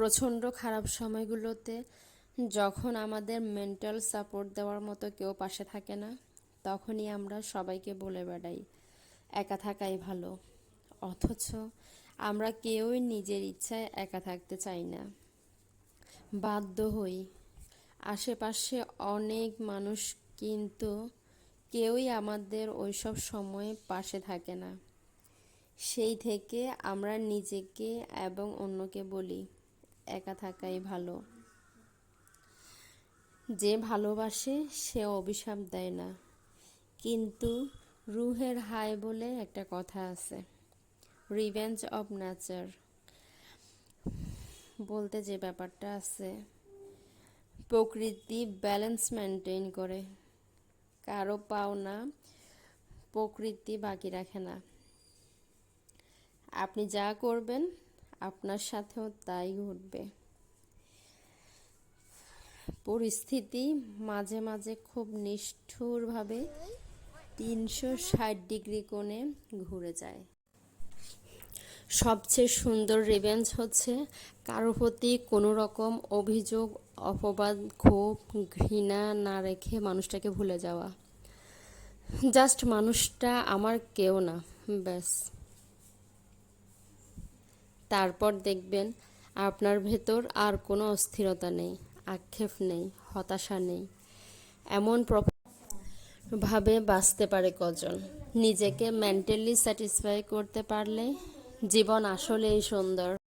প্রচণ্ড খারাপ সময়গুলোতে যখন আমাদের মেন্টাল সাপোর্ট দেওয়ার মতো কেউ পাশে থাকে না, তখনই আমরা সবাইকে বলে বেড়াই, একা থাকাই ভালো। অথচ আমরা কেউই নিজের ইচ্ছায় একা থাকতে চাই না। বাধ্য হই। আশেপাশে অনেক মানুষ কিন্তু কেউই আমাদের ওইসব সময়ে পাশে থাকে না। সেই থেকে আমরা নিজেকে এবং অন্যকে বলি একা থাকাই ভালো। যে ভালোবাসে সে অভিশাপ দেয় না। কিন্তু রুহের হাই বলে একটা কথা আছে রিভেঞ্জ অফ নেচার বলতে যে ব্যাপারটা আছে, প্রকৃতি ব্যালেন্স মেনটেন করে। কারও পাওনা প্রকৃতি বাকি রাখে না। আপনি যা করবেন আপনার সাথেও তাই ঘটবে। পরিস্থিতি মাঝে মাঝে খুব নিষ্ঠুরভাবে তিনশো ষাট ডিগ্রি কোণে ঘুরে যায়। সবচেয়ে সুন্দর রিভেঞ্জ হচ্ছে কারও প্রতি কোনো রকম অভিযোগ, অপবাদ, ক্ষোভ, ঘৃণা না রেখে মানুষটাকে ভুলে যাওয়া। জাস্ট মানুষটা আমার কেউ না, ব্যাস। তারপর দেখবেন আপনার ভেতর আর কোনো অস্থিরতা নেই, আক্ষেপ নেই, হতাশা নেই। এমন ভাবে বাঁচতে পারে কজন। নিজেকে মেন্টালি স্যাটিসফাই করতে পারলে জীবন আসলেই সুন্দর।